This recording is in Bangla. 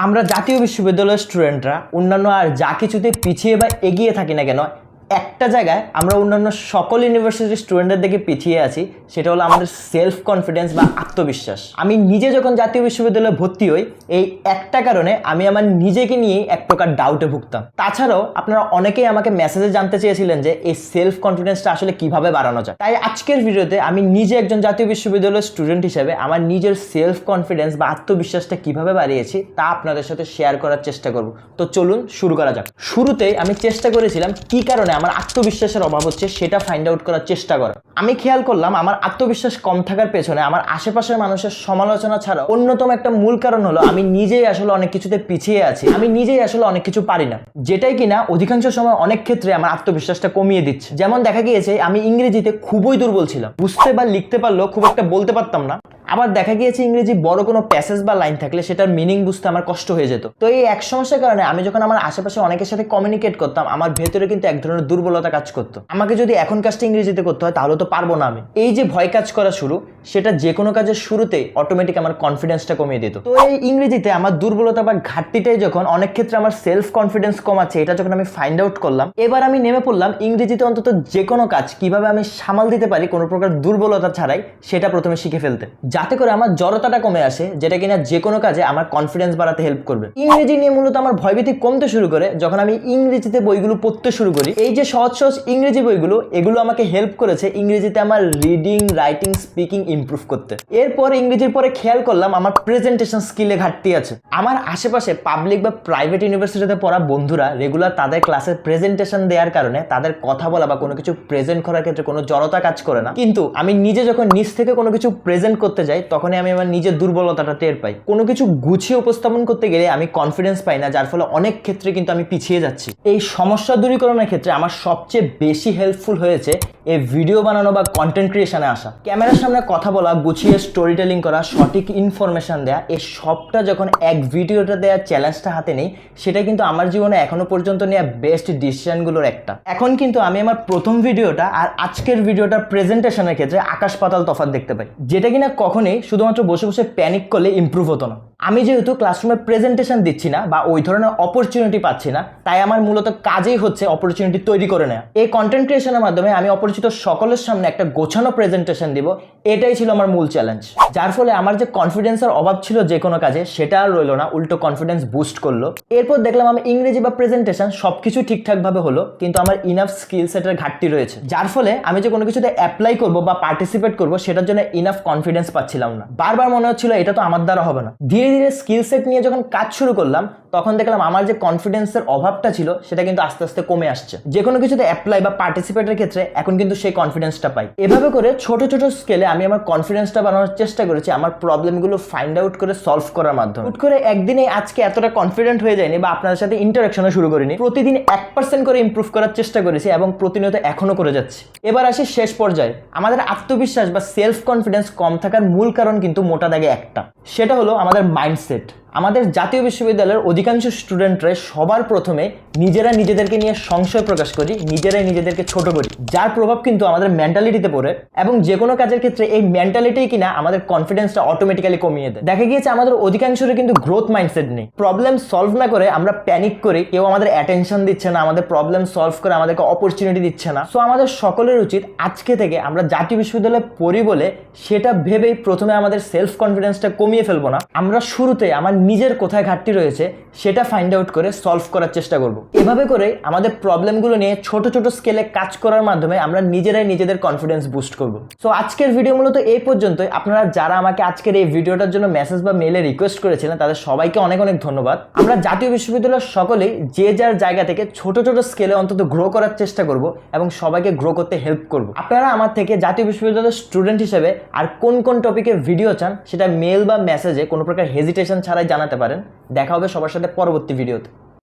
আমরা জাতীয় বিশ্ববিদ্যালয়ের স্টুডেন্টরা অন্যান্য আর যা কিছুতে পিছিয়ে বা এগিয়ে থাকি না কেন একটা জায়গায় আমরা অন্যান্য সকল ইউনিভার্সিটির স্টুডেন্টদের দিকে পিছিয়ে আছি, সেটা হলো আমাদের সেলফ কনফিডেন্স বা আত্মবিশ্বাস। আমি নিজে যখন জাতীয় বিশ্ববিদ্যালয়ে ভর্তি হই, এই একটা কারণে আমি আমার নিজেকে নিয়েই এক প্রকার ডাউটে ভুগতাম। তাছাড়াও আপনারা অনেকেই আমাকে মেসেজে জানতে চেয়েছিলেন যে এই সেলফ কনফিডেন্সটা আসলে কীভাবে বাড়ানো যায়। তাই আজকের ভিডিওতে আমি নিজে একজন জাতীয় বিশ্ববিদ্যালয়ের স্টুডেন্ট হিসেবে আমার নিজের সেলফ কনফিডেন্স বা আত্মবিশ্বাসটা কীভাবে বাড়িয়েছি, তা আপনাদের সাথে শেয়ার করার চেষ্টা করব। তো চলুন শুরু করা যাক। শুরুতেই আমি চেষ্টা করেছিলাম কি কারণে আমার আত্মবিশ্বাসের অভাব হচ্ছে, সেটা ফাইন্ড আউট করার চেষ্টা করা। আমি খেয়াল করলাম, আমার আত্মবিশ্বাস কম থাকার পেছনে আমার আশেপাশের মানুষের সমালোচনা ছাড়া অন্যতম একটা মূল কারণ হলো আমি নিজেই আসলে অনেক কিছুতে পিছিয়ে আছি। আমি নিজেই আসলে অনেক কিছু পারি না। যেটাই কিনা অধিকাংশ সময় অনেক ক্ষেত্রে আমার আত্মবিশ্বাসটা কমিয়ে দিচ্ছে। যেমন দেখা গিয়েছে, আমি ইংরেজিতে খুবই দুর্বল ছিলাম। বুঝতে বা লিখতে পারলেও খুব একটা বলতে পারতাম না। আবার দেখা গিয়েছে ইংরেজি বড় কোনো প্যাসেজ বা লাইন থাকলে সেটার মিনিং বুঝতে আমার কষ্ট হয়ে যেত। তো এই এক সমস্যার কারণে আমি যখন আমার আশেপাশে অনেকের সাথে কমিউনিকেট করতাম, আমার ভেতরে কিন্তু এক ধরনের দুর্বলতা কাজ করতো। আমাকে যদি এখন কাজটা ইংরেজিতে করতে হয়, তাহলে তো পারব না আমি। এই যে ভয় কাজ করা শুরু, সেটা যে কোনো কাজের শুরুতেই অটোমেটিক আমার কনফিডেন্সটা কমিয়ে দিত। তো এই ইংরেজিতে আমার দুর্বলতা বা ঘাটতিটাই যখন অনেক ক্ষেত্রে আমার সেলফ কনফিডেন্স কমাচ্ছে, এটা যখন আমি ফাইন্ড আউট করলাম, এবার আমি নেমে পড়লাম ইংরেজিতে অন্তত যে কোনো কাজ কীভাবে আমি সামাল দিতে পারি কোনো প্রকার দুর্বলতা ছাড়াই, সেটা প্রথমে শিখে ফেলতে। যাতে করে আমার জড়তাটা কমে আসে, যেটা কিনা যে কোনো কাজে আমার কনফিডেন্স বাড়াতে হেল্প করবে। ইংরেজি নিয়ে মূলত আমার ভয়ভীতি কমতে শুরু করে, যখন আমি ইংরেজিতে বইগুলো পড়তে শুরু করি। এই যে সহজ সহজ ইংরেজি বইগুলো, এগুলো আমাকে হেল্প করেছে ইংরেজিতে আমার রিডিং রাইটিং স্পিকিং ইমপ্রুভ করতে। এরপর ইংরেজির পরে খেয়াল করলাম, আমার প্রেজেন্টেশন স্কিলে ঘাটতি আছে। আমার আশেপাশে পাবলিক বা প্রাইভেট ইউনিভার্সিটিতে পড়া বন্ধুরা রেগুলার তাদের ক্লাসে প্রেজেন্টেশন দেওয়ার কারণে তাদের কথা বলা বা কোনো কিছু প্রেজেন্ট করার ক্ষেত্রে কোনো জড়তা কাজ করে না। কিন্তু আমি নিজে যখন নিজ থেকে কোনো কিছু প্রেজেন্ট করতে যাই তখনই আমি আমার নিজের দুর্বলতাটা টের পাই। কোনো কিছু গুছিয়ে উপস্থাপন করতে গেলে আমি কনফিডেন্স পাই না, যার ফলে অনেক ক্ষেত্রে কিন্তু আমি পিছিয়ে যাচ্ছি। এই সমস্যা দূরীকরণের ক্ষেত্রে আমার সবচেয়ে বেশি হেল্পফুল হয়েছে এই ভিডিও বানানো বা কন্টেন্ট ক্রিয়েশনে আসা। ক্যামেরার সামনে কথা বলা, গুছিয়ে স্টোরি টেলিং করা, সঠিক ইনফরমেশন দেয়া এই সবটা যখন এক ভিডিওটা দেওয়ার চ্যালেঞ্জটা হাতে নেই, সেটা কিন্তু আমার জীবনে এখনও পর্যন্ত নেওয়া বেস্ট ডিসিশনগুলোর একটা। এখন কিন্তু আমি আমার প্রথম ভিডিওটা আর আজকের ভিডিওটার প্রেজেন্টেশনের ক্ষেত্রে আকাশ পাতাল তফাৎ দেখতে পাই। যেটা কিনা কখনোই শুধুমাত্র বসে বসে প্যানিক করলে ইমপ্রুভ হতো না। আমি যেহেতু ক্লাসরুমে প্রেজেন্টেশন দিচ্ছি না বা ওই ধরনের অপরচুনিটি পাচ্ছি না, তাই আমার মূলত কাজেই হচ্ছে অপরচুনিটি তৈরি করে নেওয়া এই কন্টেন্ট ক্রিয়েশনের মাধ্যমে আমি অপরিচিত সকলের সামনে একটা গোছানো প্রেজেন্টেশন দিব, এটাই ছিল আমার মূল চ্যালেঞ্জ যার ফলে আমার যে কনফিডেন্সের অভাব ছিল যে কোনো কাজে, সেটা আর রইল না, উল্টো কনফিডেন্স বুস্ট করল। এরপর দেখলাম আমি ইংরেজি বা প্রেজেন্টেশন সবকিছু ঠিকঠাকভাবে হলো, কিন্তু আমার ইনাফ স্কিল সেটের ঘাটতি রয়েছে। যার ফলে আমি যে কোনো কিছুতে অ্যাপ্লাই করব বা পার্টিসিপেট করব, সেটার জন্য ইনাফ কনফিডেন্স পাচ্ছিলাম না। বারবার মনে হচ্ছিল এটা তো আমার দ্বারা হবে না। ধীরে ধীরে স্কিল সেট নিয়ে যখন কাজ শুরু করলাম তখন দেখলাম আমার যে কনফিডেন্সের অভাবটা ছিল, সেটা কিন্তু আস্তে আস্তে কমে আসছে। যে কোনো কিছুতে অ্যাপ্লাই বা পার্টিসিপেটের ক্ষেত্রে এখন কিন্তু সেই কনফিডেন্সটা পাই। এভাবে করে ছোট ছোট স্কেলে আমি আমার কনফিডেন্সটা বানানোর চেষ্টা করেছি, আমার প্রবলেমগুলো ফাইন্ড আউট করে সলভ করার মাধ্যমে। হুট করে একদিনে আজকে এতটা কনফিডেন্ট হয়ে যায়নি বা আপনাদের সাথে ইন্টারাকশনে শুরু করিনি, প্রতিদিন এক পার্সেন্ট করে ইমপ্রুভ করার চেষ্টা করেছি এবং প্রতিনিয়ত এখনও করে যাচ্ছি। এবার আসি শেষ পর্যায়ে। আমাদের আত্মবিশ্বাস বা সেলফ কনফিডেন্স কম থাকার মূল কারণ কিন্তু মোটা দাগে একটা। সেটা হলো আমাদের মাইন্ডসেট আমাদের জাতীয় বিশ্ববিদ্যালয়ের অধিকাংশ স্টুডেন্টরা সবার প্রথমে নিজেরা নিজেদেরকে নিয়ে সংশয় প্রকাশ করি, নিজেরাই নিজেদেরকে ছোট করি। যার প্রভাব কিন্তু আমাদের মেন্টালিটিতে পড়ে এবং যে কোনো কাজের ক্ষেত্রে এই মেন্টালিটি কিনা আমাদের কনফিডেন্সটা অটোমেটিক্যালি কমিয়ে দেয়। দেখা গিয়েছে আমাদের অধিকাংশের কিন্তু গ্রোথ মাইন্ডসেট নেই। প্রবলেম সলভ না করে আমরা প্যানিক করি, কেউ আমাদের অ্যাটেনশন দিচ্ছে না, আমাদের প্রবলেম সলভ করে আমাদেরকে অপরচুনিটি দিচ্ছে না। সো আমাদের সকলের উচিত আজকে থেকে আমরা জাতীয় বিশ্ববিদ্যালয়ে পড়ি বলে সেটা ভেবেই প্রথমে আমাদের সেলফ কনফিডেন্সটা কমিয়ে ফেলব না। আমরা শুরুতে আমার নিজের কোথায় ঘাটতি রয়েছে সেটা ফাইন্ড আউট করে সলভ করার চেষ্টা করব। এভাবে করে আমাদের প্রবলেমগুলো নিয়ে ছোট ছোট স্কেলে কাজ করার মাধ্যমে আমরা নিজেরাই নিজেদের কনফিডেন্স বুস্ট করব। সো আজকের ভিডিও মূলত এই পর্যন্তই। আপনারা যারা আমাকে আজকের এই ভিডিওটার জন্য মেসেজ বা মেলে রিকোয়েস্ট করেছিলেন, তাদের সবাইকে অনেক অনেক ধন্যবাদ। আমরা জাতীয় বিশ্ববিদ্যালয়ের সকলেই যে যার জায়গা থেকে ছোট ছোট স্কেলে অন্তত গ্রো করার চেষ্টা করব এবং সবাইকে গ্রো করতে হেল্প করব। আপনারা আমার থেকে জাতীয় বিশ্ববিদ্যালয়ের স্টুডেন্ট হিসেবে আর কোন কোন টপিকে ভিডিও চান, সেটা মেল বা মেসেজে কোনো প্রকার হেজিটেশন ছাড়াই জানাতে পারেন। দেখা হবে সবার সাথে পরবর্তী ভিডিওতে।